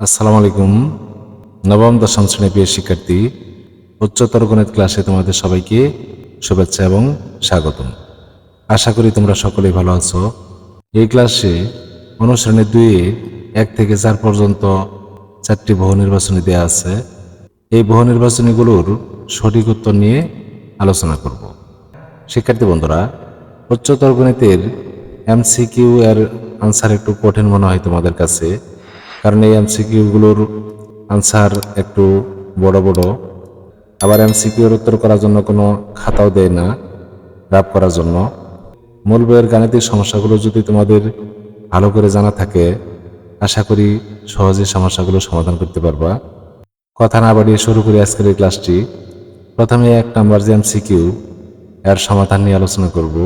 আসসালামু আলাইকুম নবম, দশম শ্রেণি প্রিয় শিক্ষার্থী, উচ্চতর গণিত ক্লাসে তোমাদের সবাইকে শুভেচ্ছা এবং স্বাগতম। আশা করি তোমরা সকলেই ভালো আছো। এই ক্লাসে অনুশ্রেণীর দুইয়ে এক থেকে চার পর্যন্ত চারটি বহু নির্বাচনী দেওয়া আছে। এই বহু নির্বাচনীগুলোর সঠিক উত্তর নিয়ে আলোচনা করব। শিক্ষার্থী বন্ধুরা, উচ্চতর গণিতের এমসিকিউ এর আনসার একটু কঠিন মনে হয় তোমাদের কাছে। কারণ এই এমসিকিউগুলোর আনসার একটু বড় বড়। আবার এমসিকিউর উত্তর করার জন্য কোনো খাতাও দেয় না রাপ করার জন্য। মূল বইয়ের গাণিতিক সমস্যাগুলো যদি তোমাদের ভালো করে জানা থাকে, আশা করি সহজে সমস্যাগুলো সমাধান করতে পারবা। কথা না বাড়িয়ে শুরু করি আজকের এই ক্লাসটি। প্রথমে এক নাম্বার যে এমসিকিউ, এর সমাধান নিয়ে আলোচনা করব।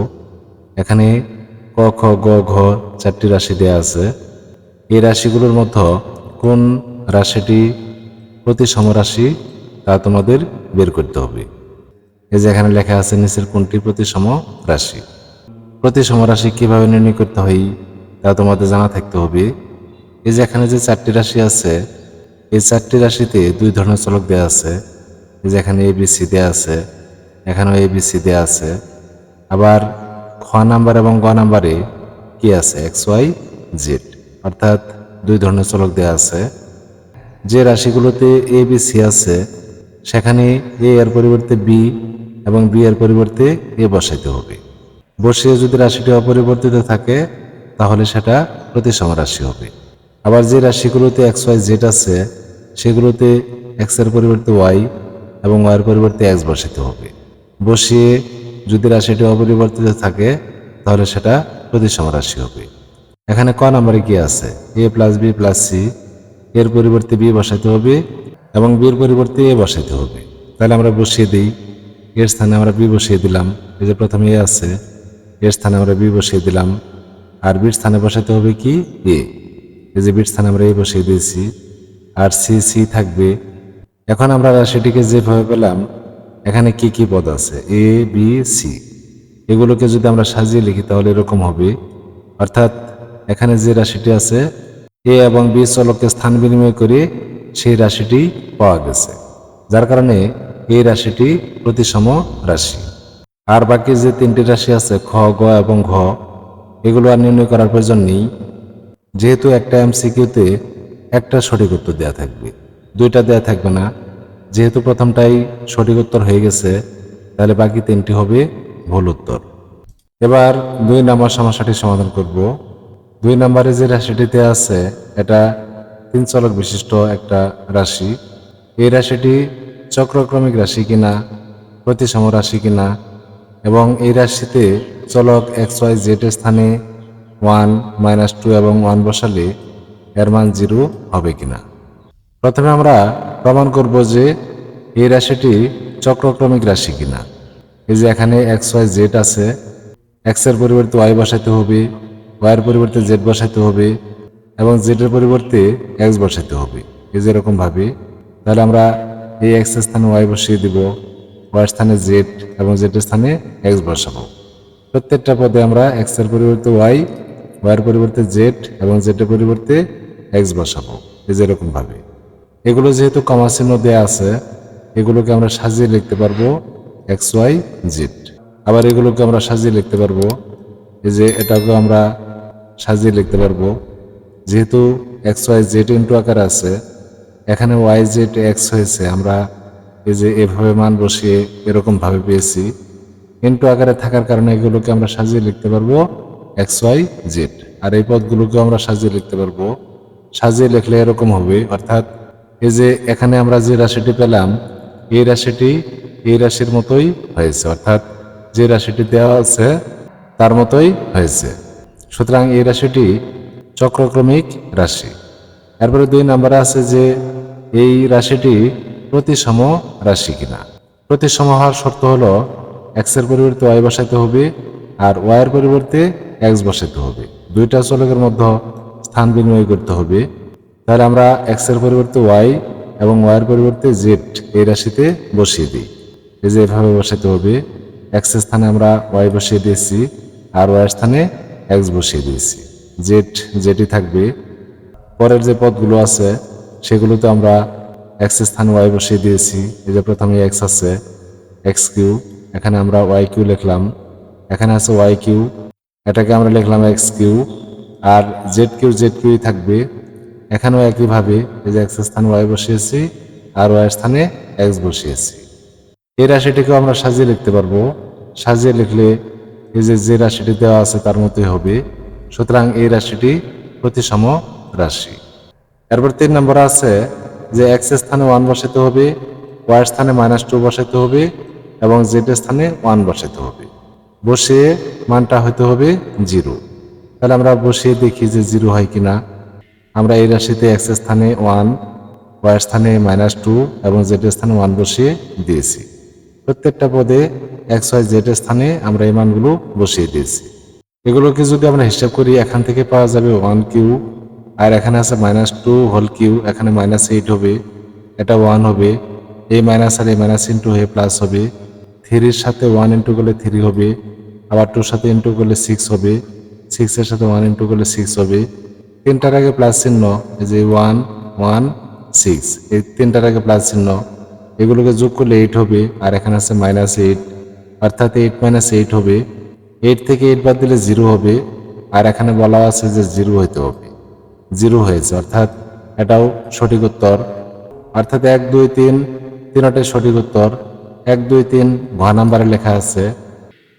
এখানে ক, খ, গ, ঘ চারটি রাশি দেয়া আছে। এই রাশিগুলোর মধ্যে কোন রাশিটি প্রতি সমরাশি তা তোমাদের বের করতে হবে। এই যে এখানে লেখা আছে নিচের কোনটি প্রতি সম রাশি প্রতি সমরাশি কীভাবে নির্ণয় করতে হয় তা তোমাদের জানা থাকতে হবে। এই যে এখানে যে চারটি রাশি আছে, এই চারটি রাশিতে দুই ধরনের চলক দেওয়া আছে। এই যে এখানে এবিসি দেওয়া আছে, এখানেও এবিসি দেওয়া আছে। আবার খ নাম্বার এবং গ নাম্বারে কি আছে? এক্স ওয়াই জেড অর্থাৎ দুই ধরনের চলক দেওয়া আছে। যে রাশিগুলোতে এ বি সি আছে, সেখানে এ এর পরিবর্তে বি এবং বি এর পরিবর্তে এ বসাইতে হবে। বসিয়ে যদি রাশিটি অপরিবর্তিত থাকে, তাহলে সেটা প্রতিসম রাশি হবে। আবার যে রাশিগুলোতে এক্স ওয়াই জেড আছে, সেগুলোতে এক্সের পরিবর্তে ওয়াই এবং ওয়াই এর পরিবর্তে এক্স বসাইতে হবে। বসিয়ে যদি রাশিটি অপরিবর্তিত থাকে, তাহলে সেটা প্রতিসম রাশি হবে। এখানে ক নাম্বারে কি আছে? A plus B plus C এর পরিবর্তে বি বসাইতে হবে এবং বির পরিবর্তে এ বসাইতে হবে। তাহলে আমরা বসিয়ে দিই। এর স্থানে আমরা বি বসিয়ে দিলাম। এই যে প্রথমে এ আছে এর স্থানে আমরা বি বসিয়ে দিলাম। আর বির স্থানে বসাইতে হবে কি? এ এই যে বির স্থানে আমরা এ বসিয়ে দিয়েছি। আর সি সি থাকবে। এখন আমরা রাশিটিকে যেভাবে পেলাম, এখানে কি কি পদ আছে? এ বি সি এগুলোকে যদি আমরা সাজিয়ে লিখি, তাহলে এরকম হবে। অর্থাৎ এখানে যে রাশিটি আছে, এ এবং বি চলককে স্থান বিনিময় করে সেই রাশিটি পাওয়া গেছে। যার কারণে এই রাশিটি প্রতিসম রাশি। আর বাকি যে তিনটি রাশি আছে, খ, গ এবং ঘ, এগুলো আর নির্ণয় করার প্রয়োজন নেই। যেহেতু একটা এমসিকিউতে একটা সঠিক উত্তর দেওয়া থাকবে। দুইটা দেওয়া থাকবে না। যেহেতু প্রথমটাই সঠিক উত্তর হয়ে গেছে, তাহলে বাকি তিনটি হবে ভুল উত্তর। এবার দুই নম্বর সমস্যাটি সমাধান করব। দুই নম্বরে যে রাশিটিতে আছে, এটা তিন চলক বিশিষ্ট একটা রাশি। এই রাশিটি চক্রক্রমিক রাশি কিনা, প্রতিসম রাশি কিনা, এবং এই রাশিতে চলক এক্স, ওয়াই, জেড এর স্থানে ওয়ান মাইনাস টু এবং ওয়ান বসালে এর মান জিরো হবে কিনা। প্রথমে আমরা প্রমাণ করব যে এই রাশিটি চক্রক্রমিক রাশি কিনা। এই যে এখানে এক্স, ওয়াই, জেড আছে, এক্সের পরিবর্তে ওয়াই বসাইতে হবে ওয়াই এর পরিবর্তে জেড বসাইতে হবে এবং জেড এর পরিবর্তে এক্স বসাইতে হবে। এই যে এরকম ভাবে, তাহলে আমরা এই এক্সের স্থানে ওয়াই বসিয়ে দিব ওয়াই এর স্থানে জেড এবং জেড এর স্থানে এক্স বসাবো। প্রত্যেকটা পদে আমরা এক্সের পরিবর্তে ওয়াই এর পরিবর্তে জেড এবং জেড এর পরিবর্তে এক্স বসাবো। এই যে এরকম ভাবে। এগুলো যেহেতু কমা চিহ্ন দেওয়া আছে, এগুলোকে আমরা সাজিয়ে লিখতে পারব এক্স ওয়াই জেড আবার এগুলোকে আমরা সাজিয়ে লিখতে পারব, এই যে এটাকেও আমরা সাজিয়ে লিখতে পারব। যেহেতু এক্স ওয়াই জেড ইন্টু আকার আছে, এখানে ওয়াই জেড এক্স হয়েছে, আমরা এই যে এভাবে মান বসিয়ে এরকম ভাবে পেয়েছি। ইন্টু আকারে থাকার কারণে এগুলোকে আমরা সাজিয়ে লিখতে পারব এক্স ওয়াই জেড। আর এই পদগুলোকে আমরা সাজিয়ে লিখতে পারব। সাজিয়ে লিখলে এরকম হবে, অর্থাৎ এই যে এখানে আমরা যে রাশিটি পেলাম, এই রাশিটি এই রাশির মতোই হয়েছে, অর্থাৎ যে রাশিটি দেওয়া আছে, তার মতোই হয়েছে। সুতরাং এই রাশিটি চক্রক্রমিক রাশি। এরপরে দুই নম্বরে আছে যে এই রাশিটি প্রতিসম রাশি কিনা। প্রতিসম হওয়ার শর্ত হলো এক্সের পরিবর্তে ওয়াই বসাইতে হবে আর ওয়াই এর পরিবর্তে এক্স বসাইতে হবে। দুইটা চলকের মধ্যে স্থান বিনিময় করতে হবে। তাহলে আমরা এক্সের পরিবর্তে ওয়াই এবং ওয়াই এর পরিবর্তে জেড এই রাশিতে বসিয়ে দিই। এই যে এভাবে বসাতে হবে। এক্সের স্থানে আমরা ওয়াই বসিয়ে দিয়েছি আর ওয়াই এর স্থানে এক্স বসিয়ে দিয়েছি। জেড যেটি থাকবে। পরের যে পদগুলো আছে, সেগুলোতে আমরা এক্স স্থানে ওয়াই বসিয়ে দিয়েছি। এই যে প্রথমে এক্স আছে, এক্স কিউ, এখানে আমরা ওয়াই কিউ লিখলাম। এখানে আছে ওয়াই কিউ, এটাকে আমরা লিখলাম এক্স কিউ, আর জেড কিউ, জেড কিউই থাকবে। এখানেও একইভাবে এই যে এক্স স্থানে ওয়াই বসিয়েছি, আর ওয়াই স্থানে এক্স বসিয়েছি। এই রাশিটিকেও আমরা সাজিয়ে লিখতে পারব। সাজিয়ে লিখলে এই যে যে রাশিটি দেওয়া আছে তার মতোই হবে। সুতরাং এই রাশিটি প্রতিসম রাশি। এরপর তিন নম্বর আছে যে এক্স স্থানে ওয়ান বসাতে হবে ওয়াই স্থানে মাইনাস টু বসাতে হবে এবং জেড স্থানে ওয়ান বসাতে হবে। বসিয়ে মানটা হতে হবে জিরো তাহলে আমরা বসিয়ে দেখি যে জিরো হয় কিনা। আমরা এই রাশিতে এক্স স্থানে ওয়ান ওয়াই স্থানে মাইনাস টু এবং জেড স্থানে ওয়ান বসিয়ে দিয়েছি। প্রত্যেকটা পদে এক্স ওয়াই জেড স্থানে আমরা এই মানগুলো বসিয়ে দিয়েছি। এগুলোকে যদি আমরা হিসাব করি, এখান থেকে পাওয়া যাবে ওয়ান কিউ আর এখানে আছে মাইনাস টু হোল কিউ এখানে মাইনাস এইট হবে, এটা ওয়ান হবে, এই মাইনাস আর এই মাইনাস ইন্টু হয়ে প্লাস হবে থ্রির সাথে ওয়ান ইন্টু করলে থ্রি হবে, আবার টুর সাথে ইন্টু করলে সিক্স হবে সিক্সের সাথে ওয়ান ইন্টু করলে সিক্স হবে, তিনটার আগে প্লাস চিহ্ন, এই যে ওয়ান ওয়ান সিক্স এই তিনটার আগে প্লাস চিহ্ন, এগুলোকে যোগ করলে এইট হবে, আর এখানে আছে মাইনাস এইট অর্থাৎ এইট মাইনাস এইট হবে। এইট থেকে এইট বাদ দিলে জিরো হবে। আর এখানে বলা আছে যে জিরো হইতে হবে। জিরো হয়েছে, অর্থাৎ এটাও সঠিক উত্তর। অর্থাৎ এক, দুই, তিন তিনটাই সঠিক উত্তর। এক, দুই, তিন, ঘ নাম্বারে লেখা আছে।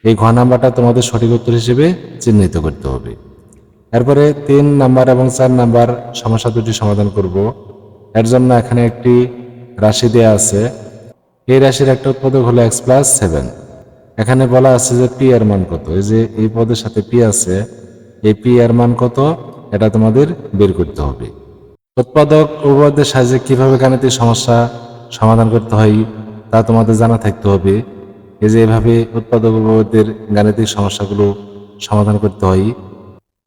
এই ঘ নাম্বারটা তোমাদের সঠিক উত্তর হিসেবে চিহ্নিত করতে হবে। এরপরে তিন নাম্বার এবং চার নাম্বার সমস্যা দুটি সমাধান করব। এর জন্য এখানে একটি রাশি দেয়া আছে। এই রাশির একটা উৎপাদক হলো এক্স প্লাস সেভেন এখানে বলা আছে যে পি এর মান কত? এই যে এই পদের সাথে পি আছে, এই পি এর মান কত? এটা তোমাদের বের করতে হবে। উৎপাদক উপপাদ্যের সাহায্যে কীভাবে গাণিতিক সমস্যা সমাধান করতে হয়, তা তোমাদের জানা থাকতে হবে। এই যে এভাবে উৎপাদক উপপাদ্যের গাণিতিক সমস্যাগুলো সমাধান করতে হয়,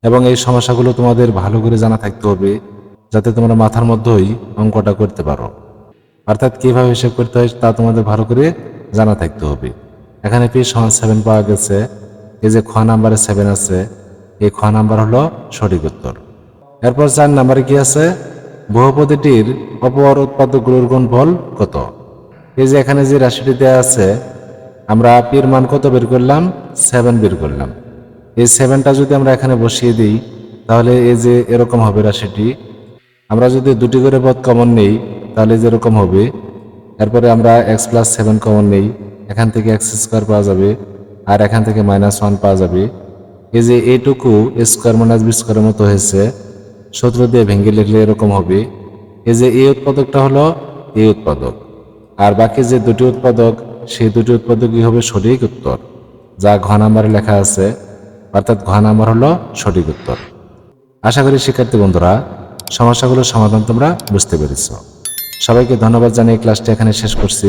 এবং এই সমস্যাগুলো তোমাদের ভালো করে জানা থাকতে হবে, যাতে তোমরা মাথার মধ্যেই অঙ্কটা করতে পারো। অর্থাৎ কীভাবে হিসেব করতে হয়, তা তোমাদের ভালো করে জানা থাকতে হবে। এখানে পি সমান সেভেন পাওয়া গেছে। এই যে খ নাম্বারে সেভেন আছে, এই খ নাম্বার হলো সঠিক উত্তর। এরপর চার নাম্বারে কি আছে? বহুপদীটির অপর উৎপাদকগুলোর গুণফল কত? এই যে এখানে যে রাশিটি দেওয়া আছে, আমরা পির মান কত বের করলাম? সেভেন বের করলাম। এই সেভেনটা যদি আমরা এখানে বসিয়ে দিই, তাহলে এই যে এরকম হবে রাশিটি। আমরা যদি দুটি করে পদ কমন নেই, তাহলে যেরকম হবে। এরপরে আমরা এক্স প্লাস সেভেন কমন নেই এখান থেকে এক্স স্কোয়ার পাওয়া যাবে আর এখান থেকে মাইনাস ওয়ান পাওয়া যাবে। এই যে এইটুকু স্কোয়ার মাইনাস বি স্কোয়ারের মতো হয়েছে, সূত্র দিয়ে ভেঙে লিখলে এরকম হবে। এই যে এই উৎপাদকটা হলো এই উৎপাদক। আর বাকি যে দুটি উৎপাদক, সেই দুটি উৎপাদকই হবে সঠিক উত্তর, যা ঘ নাম্বারে লেখা আছে। অর্থাৎ ঘ নাম্বার হলো সঠিক উত্তর। আশা করি শিক্ষার্থী বন্ধুরা, সমস্যাগুলোর সমাধান তোমরা বুঝতে পেরেছ। সবাইকে ধন্যবাদ জানিয়ে ক্লাসটি এখানে শেষ করছি।